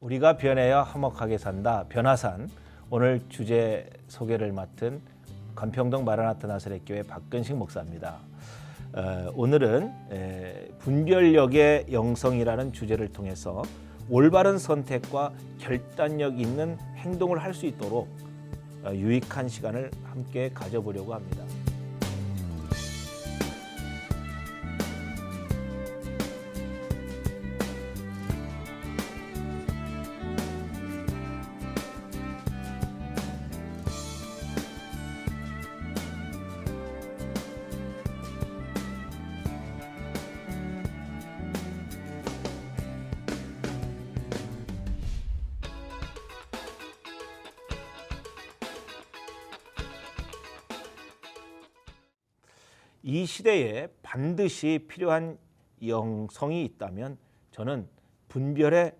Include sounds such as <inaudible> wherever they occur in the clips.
우리가 변해야 화목하게 산다. 변화산 오늘 주제 소개를 맡은 간평동 마라나타 나사렛 교회 박근식 목사입니다. 어, 오늘은 에, 분별력의 영성이라는 주제를 통해서 올바른 선택과 결단력 있는 행동을 할 수 있도록 어, 유익한 시간을 함께 가져보려고 합니다. 이 시대에 반드시 필요한 영성이 있다면 저는 분별의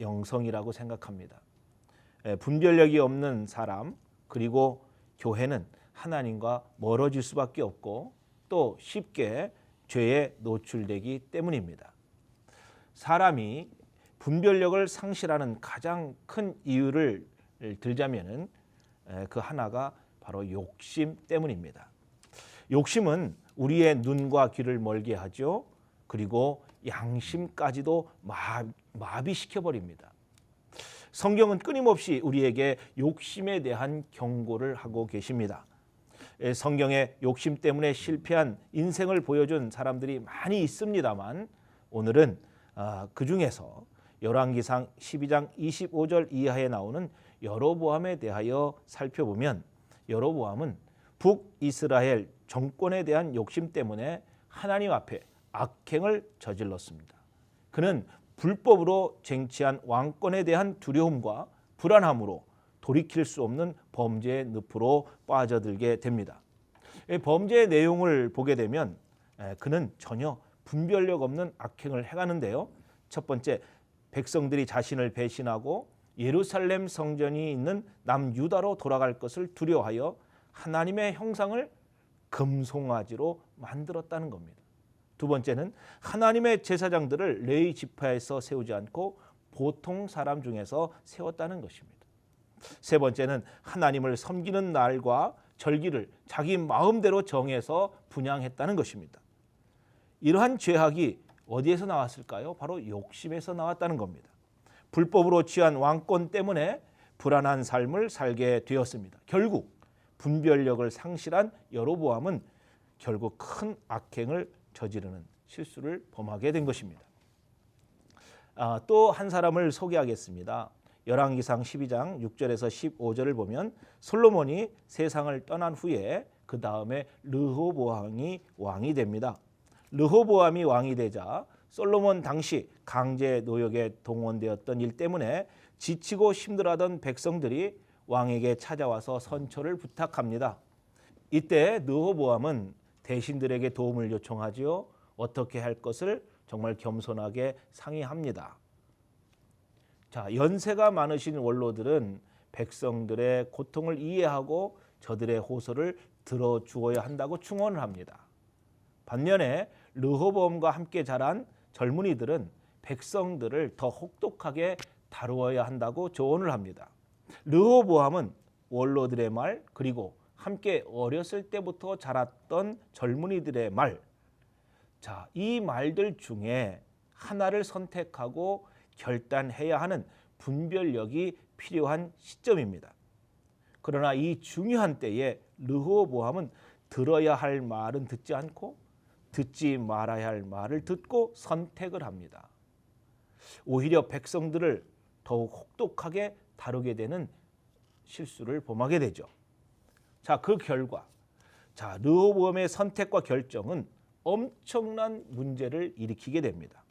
영성이라고 생각합니다. 에, 분별력이 없는 사람 그리고 교회는 하나님과 멀어질 수밖에 없고 또 쉽게 죄에 노출되기 때문입니다. 사람이 분별력을 상실하는 가장 큰 이유를 들자면은 에, 그 하나가 바로 욕심 때문입니다. 욕심은 우리의 눈과 귀를 멀게 하죠. 그리고 양심까지도 마, 마비시켜 버립니다. 성경은 끊임없이 우리에게 욕심에 대한 경고를 하고 계십니다. 에, 성경에 욕심 때문에 실패한 인생을 보여준 사람들이 많이 있습니다만 오늘은 아, 그 중에서 열왕기상 12장 25절 이하에 나오는 여로보암에 대하여 살펴보면 여로보암은 북이스라엘 정권에 대한 욕심 때문에 하나님 앞에 악행을 저질렀습니다. 그는 불법으로 쟁취한 왕권에 대한 두려움과 불안함으로 돌이킬 수 없는 범죄의 늪으로 빠져들게 됩니다. 이 범죄의 내용을 보게 되면 에, 그는 전혀 분별력 없는 악행을 행하는데요. 첫 번째, 백성들이 자신을 배신하고 예루살렘 성전이 있는 남유다로 돌아갈 것을 두려워하여 하나님의 형상을 금송아지로 만들었다는 겁니다. 두 번째는 하나님의 제사장들을 레위 지파에서 세우지 않고 보통 사람 중에서 세웠다는 것입니다. 세 번째는 하나님을 섬기는 날과 절기를 자기 마음대로 정해서 분양했다는 것입니다. 이러한 죄악이 어디에서 나왔을까요? 바로 욕심에서 나왔다는 겁니다. 불법으로 취한 왕권 때문에 불안한 삶을 살게 되었습니다. 결국 분별력을 상실한 여로보암은 결국 큰 악행을 저지르는 실수를 범하게 된 것입니다. 아, 또 한 사람을 소개하겠습니다. 열왕기상 12장 6절에서 15절을 보면 솔로몬이 세상을 떠난 후에 그 다음에 르호보암이 왕이 됩니다. 르호보암이 왕이 되자 솔로몬 당시 강제 노역에 동원되었던 일 때문에 지치고 힘들어하던 백성들이 왕에게 찾아와서 선처를 부탁합니다. 이때 르호보암은 대신들에게 도움을 요청하지요. 어떻게 할 것을 정말 겸손하게 상의합니다. 자, 연세가 많으신 원로들은 백성들의 고통을 이해하고 저들의 호소를 들어주어야 한다고 충원을 합니다. 반면에 르호보암과 함께 자란 젊은이들은 백성들을 더 혹독하게 다루어야 한다고 조언을 합니다. 르호보암은 원로들의 말 그리고 함께 어렸을 때부터 자랐던 젊은이들의 말. 자, 이 말들 중에 하나를 선택하고 결단해야 하는 분별력이 필요한 시점입니다. 그러나 이 중요한 때에 르호보암은 들어야 할 말은 듣지 않고 듣지 말아야 할 말을 듣고 선택을 합니다. 오히려 백성들을 더욱 혹독하게 다루게 되는 실수를 범하게 되죠. 자, 그 결과 자, 르호보암의 선택과 결정은 엄청난 문제를 일으키게 됩니다.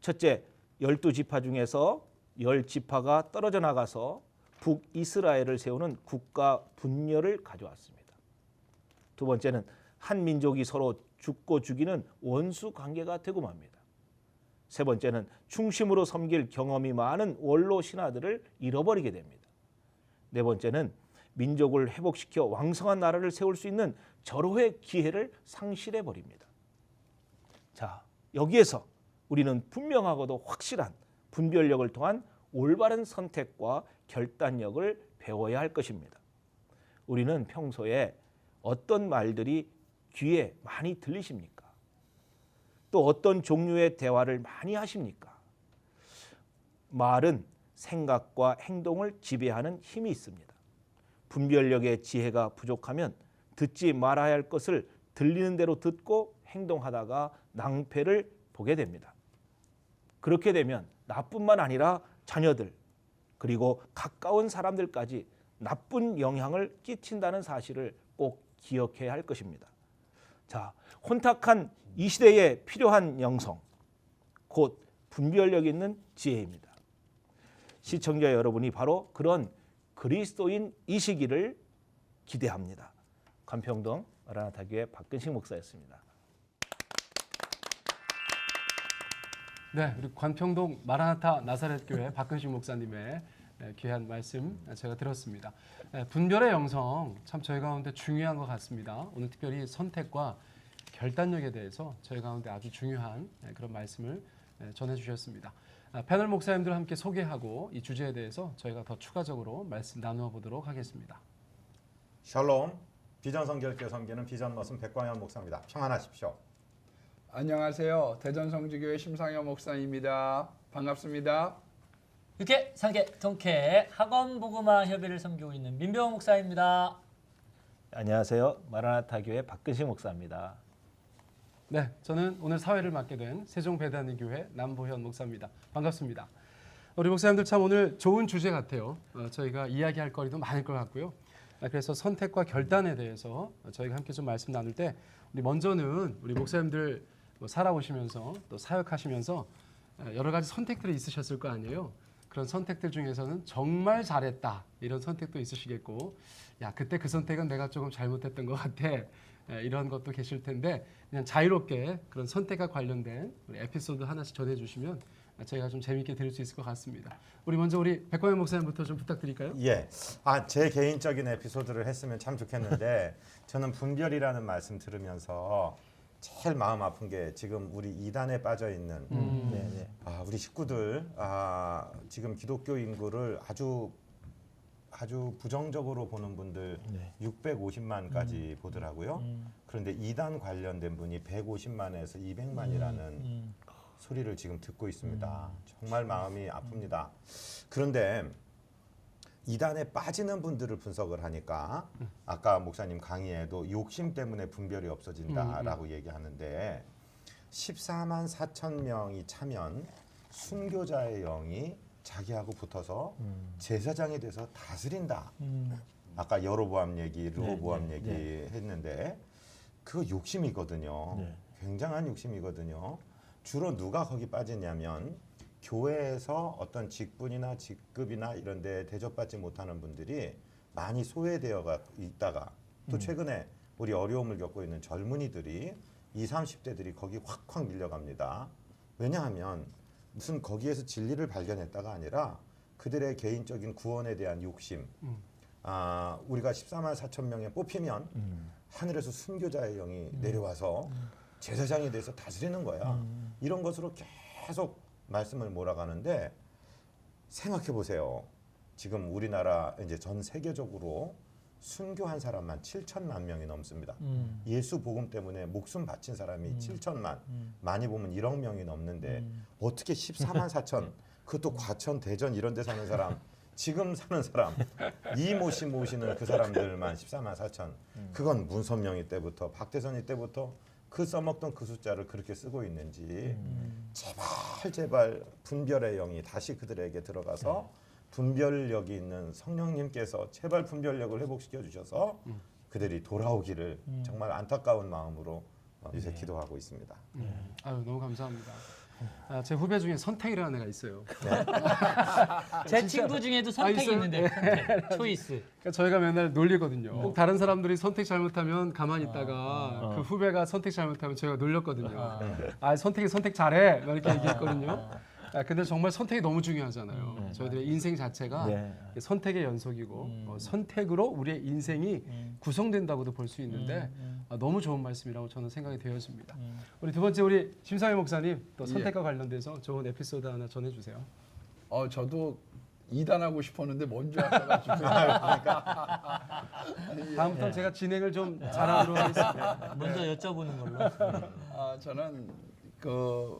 첫째, 열두 지파 중에서 열 지파가 떨어져 나가서 북이스라엘을 세우는 국가 분열을 가져왔습니다. 두 번째는 한 민족이 서로 죽고 죽이는 원수 관계가 되고 맙니다. 세 번째는 중심으로 섬길 경험이 많은 원로 신하들을 잃어버리게 됩니다. 네 번째는 민족을 회복시켜 왕성한 나라를 세울 수 있는 절호의 기회를 상실해 버립니다. 자, 여기에서 우리는 분명하고도 확실한 분별력을 통한 올바른 선택과 결단력을 배워야 할 것입니다. 우리는 평소에 어떤 말들이 귀에 많이 들리십니까? 또 어떤 종류의 대화를 많이 하십니까? 말은 생각과 행동을 지배하는 힘이 있습니다. 분별력의 지혜가 부족하면 듣지 말아야 할 것을 들리는 대로 듣고 행동하다가 낭패를 보게 됩니다. 그렇게 되면 나뿐만 아니라 자녀들 그리고 가까운 사람들까지 나쁜 영향을 끼친다는 사실을 꼭 기억해야 할 것입니다. 자, 혼탁한 이 시대에 필요한 영성, 곧 분별력 있는 지혜입니다. 시청자 여러분이 바로 그런 그리스도인 이 시기를 기대합니다. 관평동 마라나타 교회 박근식 목사였습니다. 네, 우리 관평동 마라나타 나사렛 교회 박근식 목사님의 네, 귀한 말씀 제가 들었습니다. 네, 분별의 영성 참 저희 가운데 중요한 것 같습니다. 오늘 특별히 선택과 결단력에 대해서 저희 가운데 아주 중요한 네, 그런 말씀을 네, 전해주셨습니다. 아, 패널 목사님들 함께 소개하고 이 주제에 대해서 저희가 더 추가적으로 말씀 나누어 보도록 하겠습니다. 샬롬 비전성결교 섬기는 비전머슴 백광현 목사입니다. 평안하십시오. 안녕하세요. 대전성지교회 심상현 목사입니다. 반갑습니다. 육회, 상계, 통쾌 학원 보그마 협의를 섬기고 있는 민병 목사입니다. 안녕하세요. 마라나타교회 박근식 목사입니다. 네, 저는 오늘 사회를 맡게 된 세종배단의 교회 남보현 목사입니다. 반갑습니다. 우리 목사님들 참 오늘 좋은 주제 같아요. 어, 저희가 이야기할 거리도 많을 것 같고요. 아, 그래서 선택과 결단에 대해서 저희가 함께 좀 말씀 나눌 때 우리 먼저는 우리 목사님들 뭐 살아오시면서 또 사역하시면서 어, 여러 가지 선택들이 있으셨을 거 아니에요. 그런 선택들 중에서는 정말 잘했다 이런 선택도 있으시겠고, 야 그때 그 선택은 내가 조금 잘못했던 것 같아 에, 이런 것도 계실 텐데 그냥 자유롭게 그런 선택과 관련된 우리 에피소드 하나씩 전해주시면 저희가 좀 재미있게 들을 수 있을 것 같습니다. 우리 먼저 우리 백광현 목사님부터 좀 부탁드릴까요? 예, 아 제 개인적인 에피소드를 했으면 참 좋겠는데 <laughs> 저는 분별이라는 말씀 들으면서 제일 마음 아픈 게 지금 우리 이단에 빠져 있는 음. 네, 네. 아, 우리 식구들 아, 지금 기독교 인구를 아주 아주 부정적으로 보는 분들 네. 650만까지 보더라고요. 그런데 이단 관련된 분이 150만에서 200만이라는 음, 소리를 지금 듣고 있습니다. 정말 마음이 아픕니다. 그런데 이단에 빠지는 분들을 분석을 하니까 아까 목사님 강의에도 욕심 때문에 분별이 없어진다라고 얘기하는데 14만 4천 명이 차면 순교자의 영이 자기하고 붙어서 제사장이 돼서 다스린다. 음, 아까 여로보암 얘기, 르호보암 네, 얘기 네. 했는데 그거 욕심이거든요. 네. 굉장한 욕심이거든요. 주로 누가 거기 빠지냐면 교회에서 어떤 직분이나 직급이나 이런 데 대접받지 못하는 분들이 많이 소외되어 가 있다가 또 최근에 우리 어려움을 겪고 있는 젊은이들이 20, 30대들이 거기 확확 밀려갑니다. 왜냐하면 무슨 거기에서 진리를 발견했다가 아니라 그들의 개인적인 구원에 대한 욕심. 아, 우리가 14만 4천 명에 뽑히면 하늘에서 순교자의 영이 내려와서 제사장이 돼서 다스리는 거야. 이런 것으로 계속 말씀을 몰아가는데 생각해 보세요. 지금 우리나라 이제 전 세계적으로 순교한 사람만 7천만 명이 넘습니다. 음, 예수 복음 때문에 목숨 바친 사람이 7천만 많이 보면 1억 명이 넘는데 어떻게 14만 4천 그것도 과천 대전 이런 데 사는 사람 지금 사는 사람 이모씨 모시는 그 사람들만 14만 4천. 그건 문선명이 때부터 박대선이 때부터 그 써먹던 그 숫자를 그렇게 쓰고 있는지 제발 제발 분별의 영이 다시 그들에게 들어가서 분별력이 있는 성령님께서 제발 분별력을 회복시켜 주셔서 그들이 돌아오기를 정말 안타까운 마음으로 어, 요새 기도하고 있습니다. 아유 너무 감사합니다. 아, 제 후배 중에 선택이라는 애가 있어요. <laughs> 제 친구 중에도 선택이 있어요? 있는데 선택, 초이스. 그러니까 저희가 맨날 놀리거든요. 꼭 다른 사람들이 선택 잘못하면 가만히 있다가 그 후배가 선택 잘못하면 저희가 놀렸거든요. 아 선택이 선택 잘해 막 이렇게 얘기했거든요. 아, 근데 정말 선택이 너무 중요하잖아요. 저희들의 인생 자체가 네. 선택의 연속이고 어, 선택으로 우리의 인생이 구성된다고도 볼 수 있는데 아, 너무 좋은 말씀이라고 저는 생각이 되었습니다. 우리 두 번째 우리 심상희 목사님 또 선택과 관련돼서 좋은 에피소드 하나 전해주세요. 어 저도 이단하고 싶었는데 먼저 하셔가지고 <laughs> 다음부터 제가 진행을 좀 잘하도록 하겠습니다. 먼저 여쭤보는 걸로. 아, 저는 그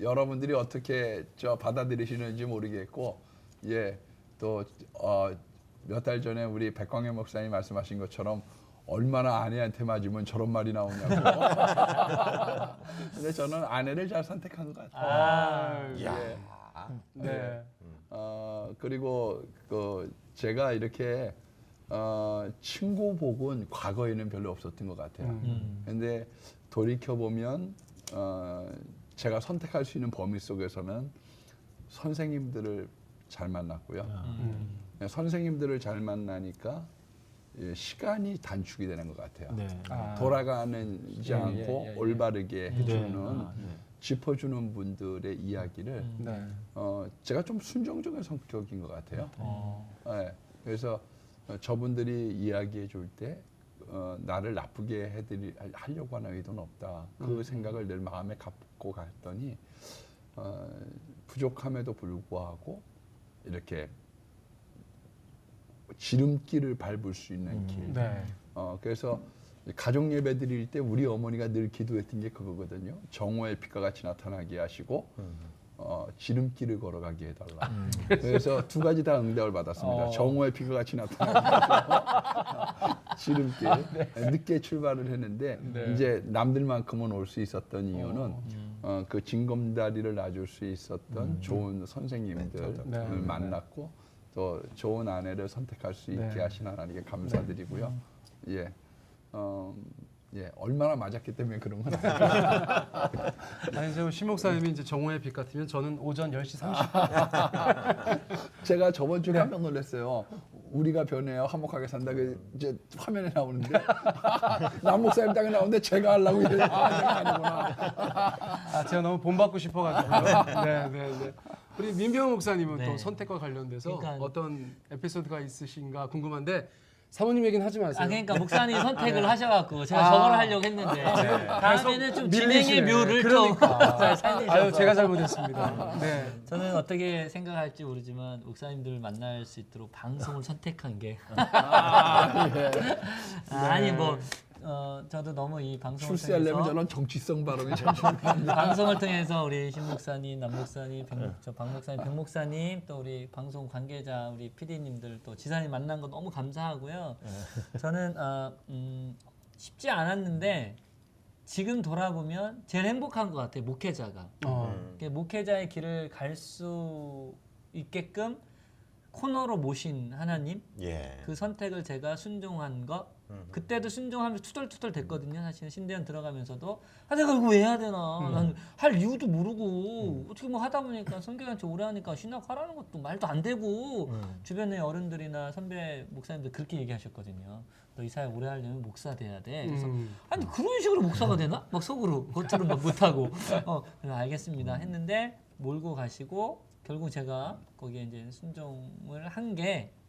여러분들이 어떻게 저 받아들이시는지 모르겠고 예또몇 달 전에 우리 백광현 목사님 말씀하신 것처럼 얼마나 아내한테 맞으면 저런 말이 나오냐고. <laughs> 근데 저는 아내를 잘 선택한 것 같아요. 아, 예. 네. 어 그리고 그 제가 이렇게 어 친구 복은 과거에는 별로 없었던 것 같아요. 음. 근데 돌이켜 보면 어 제가 선택할 수 있는 범위 속에서는 선생님들을 잘 만났고요. 음. 네, 선생님들을 잘 만나니까 예, 시간이 단축이 되는 것 같아요. 네. 아. 돌아가는지 예, 않고 예, 예, 예. 올바르게 해주는 아, 네. 짚어주는 분들의 이야기를 네. 어, 제가 좀 순정적인 성격인 것 같아요. 어. 예, 그래서 어, 저분들이 이야기해 줄 때 어, 나를 나쁘게 해드리 하려고 하는 의도는 없다. 그 생각을 늘 마음에 갖고 갔더니 어, 부족함에도 불구하고 이렇게 지름길을 밟을 수 있는 길. 네. 어, 그래서 가족 예배 드릴 때 우리 어머니가 늘 기도했던 게 그거거든요. 정오의 빛과 같이 나타나게 하시고 어, 지름길을 걸어가게 해달라. 그래서 두 가지 다 응답을 받았습니다. 어. 정오의 빛과 같이 나타나게 <laughs> 지름길 늦게 출발을 했는데 네. 이제 남들만큼은 올 수 있었던 이유는 어, 그 징검다리를 놔줄 수 있었던 좋은 선생님들을 네. 네. 만났고 또 좋은 아내를 선택할 수 있게 네. 하신 하나님께 감사드리고요. 예. 어, 예, 얼마나 맞았기 때문에 그런 건 아니에요. <laughs> 아니 이제 신 목사님이 이제 정오의 빛 같으면 저는 오전 10시 30분. <laughs> 제가 저번 주에 깜짝 놀랐어요. 우리가 변해요. 화목하게 산다. 그 이제 화면에 나오는데 <laughs> 남 목사님 땅에 나오는데 제가 하려고 이래. 아, 내가 아니구나. 아 제가 너무 본받고 싶어가지고. 네, 네, 네. 우리 민병 목사님은 네. 또 선택과 관련돼서 그러니까- 어떤 에피소드가 있으신가 궁금한데 사모님 얘기는 하지 마세요. 아 그러니까 목사님 선택을 하셔갖고 제가 아. 저걸 하려고 했는데 다음에는 좀 진행의 밀리시네. 묘를 그러니까. 좀 <laughs> 잘 살리셔서 아유 제가 잘못했습니다. 네. 저는 어떻게 생각할지 모르지만 목사님들 만날 수 있도록 방송을 선택한 게 아, 예. <laughs> 아니 뭐 어, 저도 너무 이 방송을 출세하려면 통해서 저런 정치성 발언이 참 <laughs> 중요합니다. 방송을 통해서 우리 신 목사님, 남 목사님, 백, 목- 저박 목사님, 백 목사님 또 우리 방송 관계자 우리 PD님들 또 지사님 만난 거 너무 감사하고요. 저는 어, 음, 쉽지 않았는데 지금 돌아보면 제일 행복한 것 같아요 목회자가. 어. 이렇게 목회자의 길을 갈 수 있게끔 코너로 모신 하나님 예. 그 선택을 제가 순종한 거 그때도 순종하면서 투덜투덜 됐거든요. 사실은 신대원 들어가면서도. 아 내가 이거 왜 해야 되나? 난 할 이유도 모르고 어떻게 뭐 하다 보니까 성교단체 오래 하니까 신학 하라는 것도 말도 안 되고 주변의 어른들이나 선배 목사님들 그렇게 얘기하셨거든요 너 이 사회 오래 하려면 목사 돼야 돼. 그래서 음. 아니 그런 식으로 목사가 되나? 막 속으로 겉으로 막 못하고. <laughs> 어 그래 알겠습니다. 했는데 몰고 가시고 결국 제가 거기에 이제 순종을 한게 아,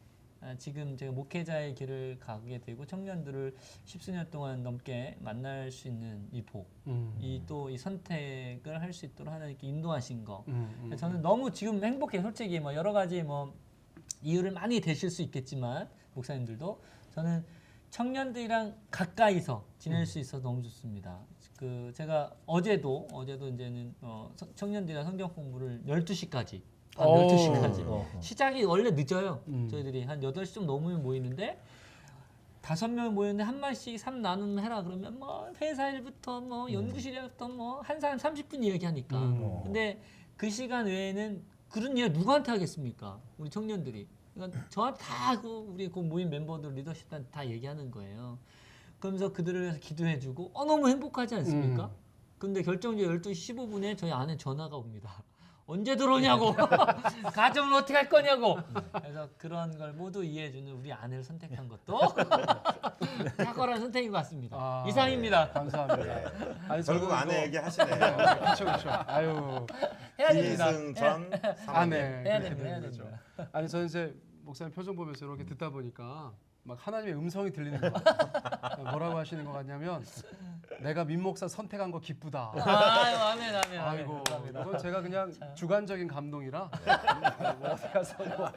지금 제가 목회자의 길을 가게 되고 청년들을 십수년 동안 넘게 만날 수 있는 이 복, 음. 이또 이 선택을 할 수 있도록 하나님께 인도하신 거. 음, 음. 저는 너무 지금 행복해. 솔직히 뭐 여러 가지 뭐 이유를 많이 대실 수 있겠지만 목사님들도 저는 청년들이랑 가까이서 지낼 수 있어서 너무 좋습니다. 그 제가 어제도 어제도 이제는 어, 서- 청년들이랑 성경 공부를 12시까지 밤 오. 12시까지 어. 시작이 원래 늦어요. 음. 저희들이 한 8시 좀 넘으면 모이는데 다섯 명 모였는데 한 마씩 삼 나눔 해라 그러면 뭐 회사 일부터 뭐 연구실부터 뭐 한 사람 30분 이야기하니까. 음. 근데 그 시간 외에는 그런 이야기 누구한테 하겠습니까? 우리 청년들이. 그러니까 저한테 다그 우리 그 모임 멤버들 리더십한테 다 얘기하는 거예요. 그러면서 그들을 위해서 기도해주고 어 너무 행복하지 않습니까? 음. 근데 결정적 12시 15분에 저희 아내 전화가 옵니다. 언제 들어오냐고 <laughs> 가정을 어떻게 할 거냐고 그래서 그런 걸 모두 이해해주는 우리 아내를 선택한 것도 <laughs> 탁월한 선택인 것 같습니다 아, 이상입니다 감사합니다. 아니, 결국 저는 아내 뭐- 얘기 하시네요. 그렇죠, 그렇죠. 아유, 해야 됩니다 이승전 아내. 사모님. 해야 됩니다 해야 거죠. 됩니다 아니 저는 이제 목사님 표정 보면서 이렇게 듣다 보니까 막 하나님의 음성이 들리는 거 같아요. <laughs> 뭐라고 하시는 것 같냐면 내가 민 목사 선택한 거 기쁘다. 아유 아멘 아멘 아멘. 아이고. 이건 제가 그냥 주관적인 감동이라 <laughs> 뭐 어디 가서 뭐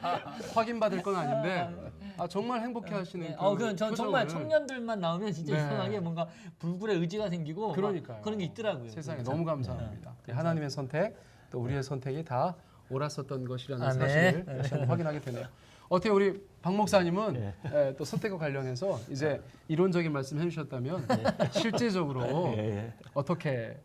확인받을 건 아닌데 아 정말 행복해 하시는 네. 그 어, 그건 전 정말 표정을 청년들만 나오면 진짜 네. 이상하게 뭔가 불굴의 의지가 생기고 막 그러니까요. 그런 게 있더라고요. 세상에 그래서 너무 감사합니다. 네, 하나님의 선택 또 우리의 선택이 다 옳았었던 것이라는 아, 네. 사실을 다시 한번 <laughs> 확인하게 되네요. 어떻게 우리 박 목사님은 네. 에, 또 선택과 관련해서 이제 이론적인 말씀 해주셨다면 실제적으로 예, 예. 어떻게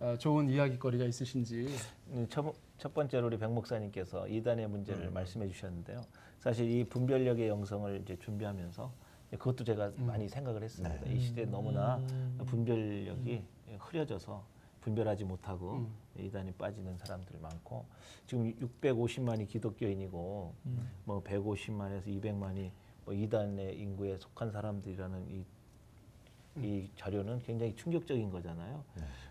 어, 좋은 이야기거리가 있으신지 음, 첫, 첫 번째로 우리 백 목사님께서 이단의 문제를 음. 말씀해 주셨는데요. 사실 이 분별력의 영성을 이제 준비하면서 그것도 제가 음. 많이 생각을 했습니다. 네. 이 시대에 너무나 분별력이 흐려져서 분별하지 못하고 음. 이단에 빠지는 사람들이 많고 지금 650만이 기독교인이고 음. 뭐 150만에서 200만이 뭐 이단의 인구에 속한 사람들이라는 이, 이 자료는 굉장히 충격적인 거잖아요.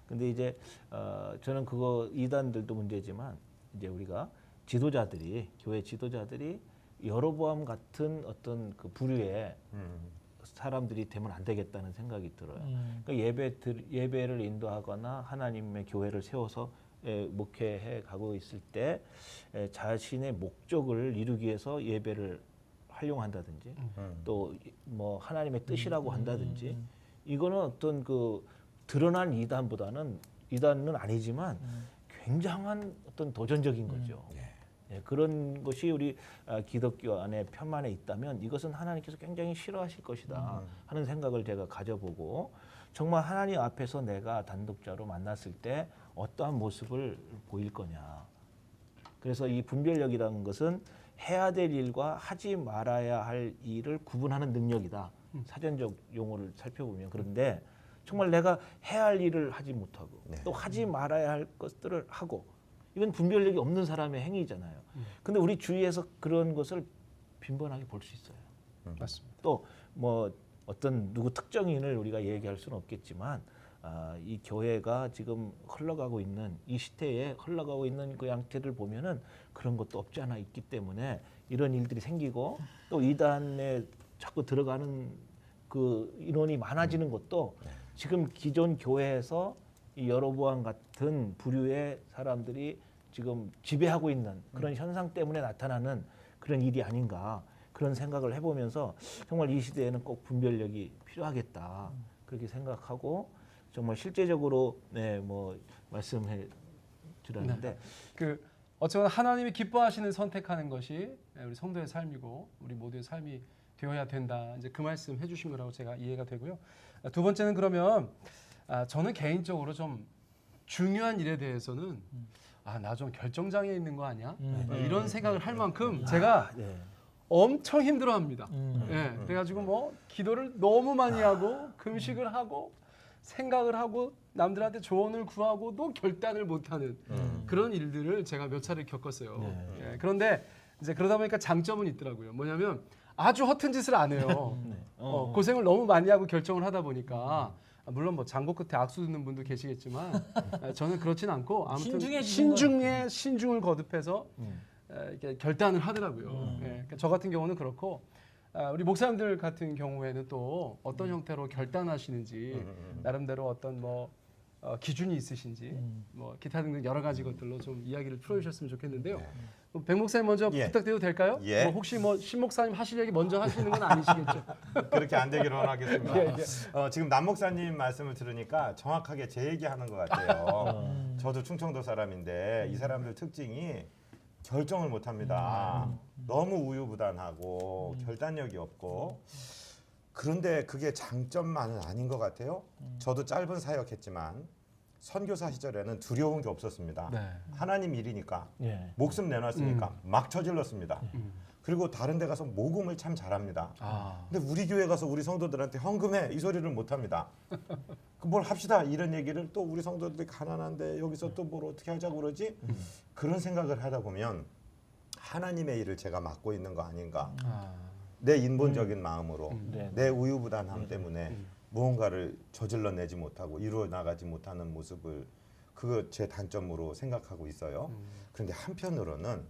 근데 이제 어, 저는 그거 이단들도 문제지만 이제 우리가 지도자들이 교회 지도자들이 여로보암 같은 어떤 그 부류의 음. 사람들이 되면 안 되겠다는 생각이 들어요. 음. 그러니까 예배 들, 예배를 인도하거나 하나님의 교회를 세워서 예, 목회해 가고 있을 때 예, 자신의 목적을 이루기 위해서 예배를 활용한다든지 음. 또뭐 하나님의 뜻이라고 한다든지 이거는 어떤 그 드러난 이단보다는 이단은 아니지만 굉장한 어떤 도전적인 거죠. 예, 그런 것이 우리 아, 기독교 안에 편만에 있다면 이것은 하나님께서 굉장히 싫어하실 것이다 하는 생각을 제가 가져보고 정말 하나님 앞에서 내가 단독자로 만났을 때 어떠한 모습을 보일 거냐. 그래서 이 분별력이라는 것은 해야 될 일과 하지 말아야 할 일을 구분하는 능력이다. 사전적 용어를 살펴보면 그런데 정말 내가 해야 할 일을 하지 못하고 네. 또 하지 말아야 할 것들을 하고 이건 분별력이 없는 사람의 행위잖아요. 근데 우리 주위에서 그런 것을 빈번하게 볼 수 있어요. 맞습니다. 또 뭐 어떤 누구 특정인을 우리가 얘기할 수는 없겠지만 아, 이 교회가 지금 흘러가고 있는 이 시대에 흘러가고 있는 그 양태를 보면은 그런 것도 없지 않아 있기 때문에 이런 일들이 생기고 또 이단에 자꾸 들어가는 그 인원이 많아지는 것도 지금 기존 교회에서 이 여로보암 같은 부류의 사람들이 지금 지배하고 있는 그런 현상 때문에 나타나는 그런 일이 아닌가 그런 생각을 해보면서 정말 이 시대에는 꼭 분별력이 필요하겠다 그렇게 생각하고 정말 실제적으로 네 뭐 말씀해 주라는데 그 어쨌거나 하나님이 기뻐하시는 선택하는 것이 우리 성도의 삶이고 우리 모두의 삶이 되어야 된다. 이제 그 말씀 해주신 거라고 제가 이해가 되고요. 아, 두 번째는 그러면 아, 저는 개인적으로 좀 중요한 일에 대해서는 아 나 좀 결정장애 있는 거 아니야? 음. 이런 생각을 할 만큼 제가 네. 엄청 힘들어합니다. 음. 예, 그래가지고 뭐 기도를 너무 많이 하고 금식을 하고 생각을 하고 남들한테 조언을 구하고도 결단을 못하는 그런 일들을 제가 몇 차례 겪었어요. 네. 예, 그런데 이제 그러다 보니까 장점은 있더라고요. 뭐냐면 아주 허튼 짓을 안 해요. <laughs> 네. 어, 고생을 너무 많이 하고 결정을 하다 보니까 아, 물론 뭐 장고 끝에 악수 듣는 분도 계시겠지만 <laughs> 아, 저는 그렇진 않고 아무튼 신중에 신중을 거듭해서 음. 에, 이렇게 결단을 하더라고요. 예, 그러니까 저 같은 경우는 그렇고 아, 우리 목사님들 같은 경우에는 또 어떤 형태로 결단하시는지 나름대로 어떤 뭐 어, 기준이 있으신지 뭐 기타 등등 여러 가지 것들로 좀 이야기를 풀어주셨으면 좋겠는데요. 그럼 백 목사님 먼저 예. 부탁드려도 될까요? 예. 뭐 혹시 뭐신 목사님 하실 얘기 먼저 하시는 건 아니시겠죠? <laughs> 그렇게 안 되기로 하겠습니다. 예, 어, 지금 남 목사님 말씀을 들으니까 정확하게 제 얘기하는 것 같아요. <laughs> 저도 충청도 사람인데 이 사람들 특징이 결정을 못합니다. 너무 우유부단하고 결단력이 없고 그런데 그게 장점만은 아닌 것 같아요. 저도 짧은 사역했지만 선교사 시절에는 두려운 게 없었습니다. 네. 하나님 일이니까 예. 목숨 내놨으니까 막 저질렀습니다. 그리고 다른 데 가서 모금을 참 잘합니다. 아, 근데 우리 교회 가서 우리 성도들한테 헌금해 이 소리를 못 합니다. <laughs> 그뭘 합시다 이런 얘기를 또 우리 성도들이 가난한데 여기서 또 뭘 어떻게 하자고 그러지? 그런 생각을 하다 보면 하나님의 일을 제가 맡고 있는 거 아닌가? 아, 내 인본적인 마음으로 네. 내 우유부단함 때문에 무언가를 저질러 내지 못하고 이루어 나가지 못하는 모습을 그거 제 단점으로 생각하고 있어요. 그런데 한편으로는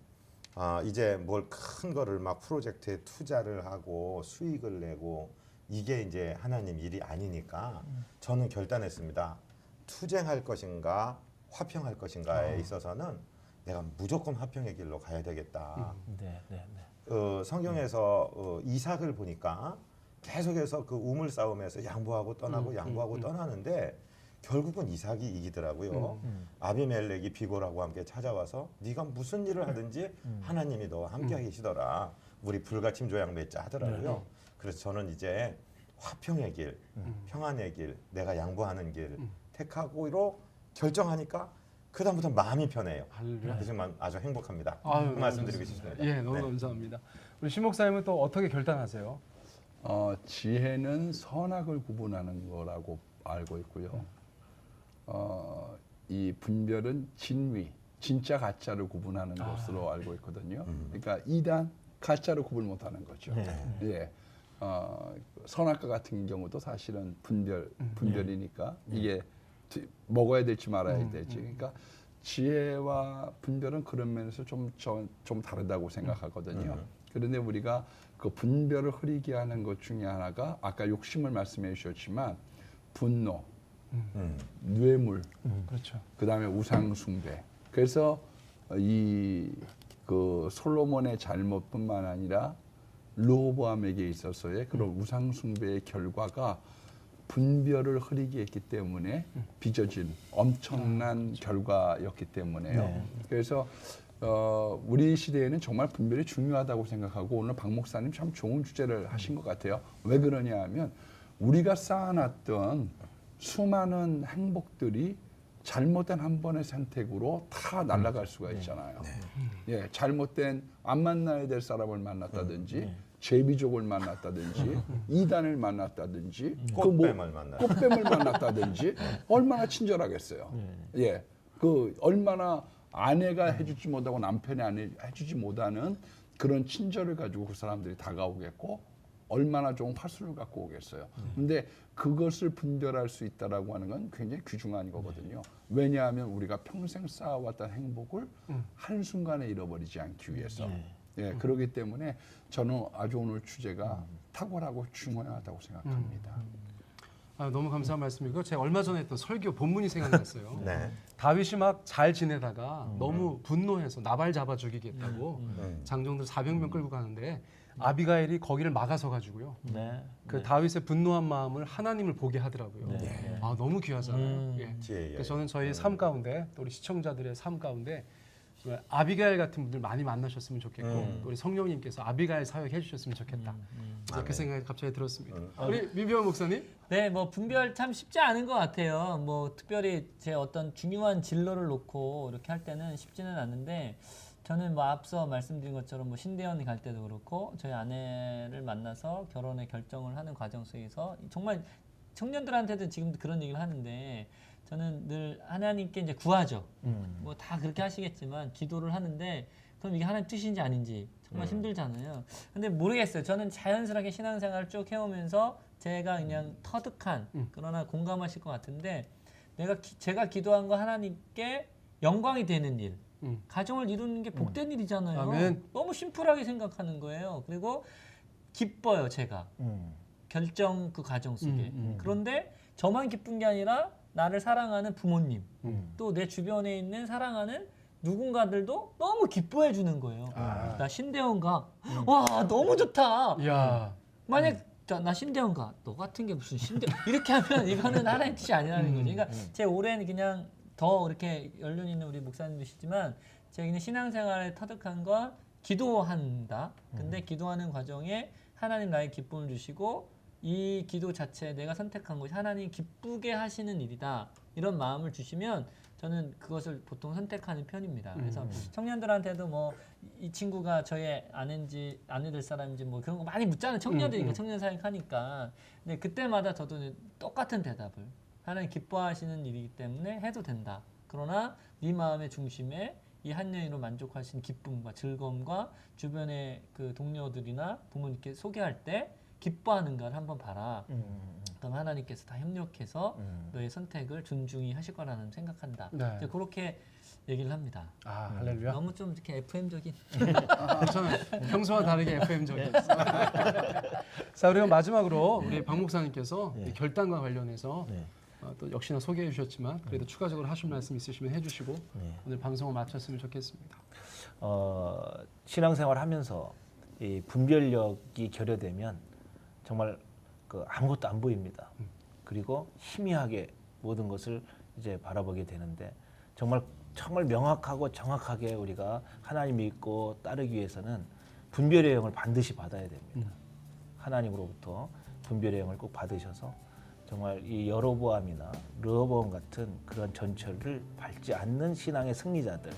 아, 이제 뭘 큰 거를 막 프로젝트에 투자를 하고 수익을 내고 이게 이제 하나님 일이 아니니까 저는 결단했습니다. 투쟁할 것인가 화평할 것인가에 있어서는 내가 무조건 화평의 길로 가야 되겠다. 네, 네, 네. 어, 성경에서 어, 이삭을 보니까 계속해서 그 우물 싸움에서 양보하고 떠나고 음, 양보하고 음, 음. 떠나는데 결국은 이삭이 이기더라고요. 음. 아비멜렉이 비고라고 함께 찾아와서 네가 무슨 일을 하든지 음. 하나님이 너와 함께 계시더라. 우리 불가침 조약 맺자 하더라고요. 네. 그래서 저는 이제 화평의 길, 음. 평안의 길, 내가 양보하는 길 택하고로 결정하니까 그 다음부터 마음이 편해요. 할렐루야. 만- 아주 행복합니다. 아유, 그 말씀드리고 좋습니다. 싶습니다. 예, 너무 네. 감사합니다. 우리 신 목사님은 또 어떻게 결단하세요? 어, 지혜는 선악을 구분하는 거라고 알고 있고요. 어, 이 분별은 진위, 진짜 가짜를 구분하는 것으로 알고 있거든요. 그러니까 이단 가짜를 구분 못하는 거죠. 예. 어, 선악과 같은 경우도 사실은 분별 분별이니까 이게 드- 먹어야 될지 말아야 될지. 그러니까 지혜와 분별은 그런 면에서 좀, 좀, 좀 다르다고 생각하거든요. 그런데 우리가 그 분별을 흐리게 하는 것 중에 하나가 아까 욕심을 말씀해 주셨지만 분노, 음. 뇌물, 그렇죠. 그다음에 우상 숭배. 그래서 이 그 솔로몬의 잘못뿐만 아니라 르호보암에게 있어서의 그런 우상 숭배의 결과가 분별을 흐리게 했기 때문에 빚어진 엄청난 결과였기 때문에요. 네. 그래서 어, 우리 시대에는 정말 분별이 중요하다고 생각하고 오늘 박 목사님 참 좋은 주제를 하신 것 같아요. 왜 그러냐 하면 우리가 쌓아놨던 수많은 행복들이 잘못된 한 번의 선택으로 다 날아갈 수가 있잖아요. 예, 잘못된 안 만나야 될 사람을 만났다든지 제비족을 만났다든지 <laughs> 이단을 만났다든지 그 뭐- 꽃뱀을 만나. 꽃뱀을 <laughs> 만났다든지 얼마나 친절하겠어요. 예, 그 얼마나 아내가 해주지 못하고 남편이 안 해- 해주지 못하는 그런 친절을 가지고 그 사람들이 다가오겠고 얼마나 좋은 화술을 갖고 오겠어요. 근데 그것을 분별할 수 있다라고 하는 건 굉장히 귀중한 거거든요. 왜냐하면 우리가 평생 쌓아왔던 행복을 한 순간에 잃어버리지 않기 위해서. 예, 그렇기 때문에 저는 아주 오늘 주제가 탁월하고 중요하다고 생각합니다. 아, 너무 감사한 말씀이고 제가 얼마 전에 했던 설교 본문이 생각났어요. <laughs> 네. 다윗이 막 잘 지내다가 너무 분노해서 나발 잡아 죽이겠다고 음. 장정들 400명 끌고 가는데 아비가일이 거기를 막아서 가지고요. 네. 그 다윗의 분노한 마음을 하나님을 보게 하더라고요. 네. 아 너무 귀하잖아요. 음. 예. 지혜의 그래서 저는 저희 삶 가운데 또 우리 시청자들의 삶 가운데 아비가일 같은 분들 많이 만나셨으면 좋겠고 음. 또 우리 성령님께서 아비가일 사역 해주셨으면 좋겠다. 이제 그 아멘. 생각이 갑자기 들었습니다. 우리 민비원 목사님? 네, 뭐 분별 참 쉽지 않은 것 같아요. 뭐 특별히 제 어떤 중요한 진로를 놓고 이렇게 할 때는 쉽지는 않은데 저는 뭐 앞서 말씀드린 것처럼 뭐 신대원 갈 때도 그렇고 저희 아내를 만나서 결혼의 결정을 하는 과정 속에서 정말 청년들한테도 지금도 그런 얘기를 하는데 저는 늘 하나님께 이제 구하죠. 음. 뭐 다 그렇게 하시겠지만 기도를 하는데 그럼 이게 하나님 뜻인지 아닌지 정말 힘들잖아요. 근데 모르겠어요. 저는 자연스럽게 신앙생활을 쭉 해오면서 제가 그냥 터득한 음. 그러나 공감하실 것 같은데 내가 기- 제가 기도한 거 하나님께 영광이 되는 일, 음. 가정을 이루는 게 복된 일이잖아요. 아멘. 너무 심플하게 생각하는 거예요. 그리고 기뻐요, 제가. 음. 결정 그 과정 속에. 음, 음. 그런데 저만 기쁜 게 아니라 나를 사랑하는 부모님, 음. 또내 주변에 있는 사랑하는 누군가들도 너무 기뻐해 주는 거예요. 아. 나 신대원 가. 와, 너무 좋다. 이야. 만약 자, 나 신대원 가. 너 같은 게 무슨 신대 <laughs> 이렇게 하면 이거는 <laughs> 하나의 뜻이 아니라는 거죠. 그러니까 제 올해는 그냥 더 이렇게 연륜 있는 우리 목사님이시지만 제가 그냥 신앙생활에 터득한 건 기도한다. 근데 기도하는 과정에 하나님 나의 기쁨을 주시고 이 기도 자체 내가 선택한 것이 하나님 기쁘게 하시는 일이다. 이런 마음을 주시면 저는 그것을 보통 선택하는 편입니다. 그래서 음. 청년들한테도 뭐 이 친구가 저의 아내인지 아내 될 사람인지 뭐 그런 거 많이 묻잖아요. 청년들이니까 음, 음. 청년 사역 하니까. 근데 그때마다 저도 똑같은 대답을 하나님 기뻐하시는 일이기 때문에 해도 된다. 그러나 네 마음의 중심에 이 한 여인으로 만족하신 기쁨과 즐거움과 주변의 그 동료들이나 부모님께 소개할 때 기뻐하는가를 한번 봐라. 음. 그럼 하나님께서 다 협력해서 음. 너의 선택을 존중히 하실 거라는 생각한다. 네. 이제 그렇게 얘기를 합니다. 아 할렐루야. 너무 좀 이렇게 FM적인 <laughs> 저는 평소와 다르게 FM적인. <laughs> 자 우리가 마지막으로 우리 박 목사님께서 네. 이 결단과 관련해서 네. 어, 또 역시나 소개해 주셨지만 그래도 추가적으로 하실 말씀 있으시면 해주시고 네. 오늘 방송을 마쳤으면 좋겠습니다. 어, 신앙생활 하면서 이 분별력이 결여되면 정말 그 아무것도 안 보입니다. 그리고 희미하게 모든 것을 이제 바라보게 되는데 정말 정말 명확하고 정확하게 우리가 하나님 믿고 따르기 위해서는 분별의 영을 반드시 받아야 됩니다. 하나님으로부터 분별의 영을 꼭 받으셔서 정말 이 여로보암이나 르호보암 같은 그런 전철을 밟지 않는 신앙의 승리자들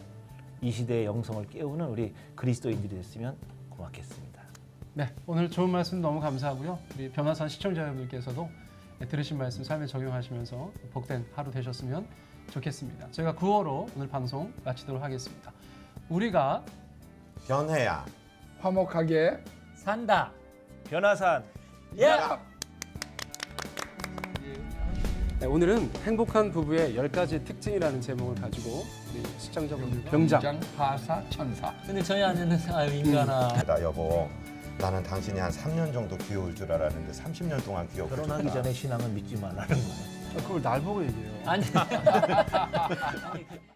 이 시대의 영성을 깨우는 우리 그리스도인들이 됐으면 고맙겠습니다. 네 오늘 좋은 말씀 너무 감사하고요. 우리 변화산 시청자 여러분들께서도 네, 들으신 말씀 삶에 적용하시면서 복된 하루 되셨으면 좋겠습니다. 저희가 9월호 오늘 방송 마치도록 하겠습니다. 우리가 변해야 화목하게 산다. 변화산 네, 오늘은 행복한 부부의 10가지 특징이라는 제목을 가지고 우리 시청자분들 병장 병장 하사 천사. 근데 저희 아내는 아유 인간아. 나 여보 나는 당신이 한 3년 정도 귀여울 줄 알았는데 30년 동안 귀엽고 결혼하기 좋다. 전에 신앙은 믿지 말라는 거예요. 그걸 날 보고 얘기해요. 아니. <laughs>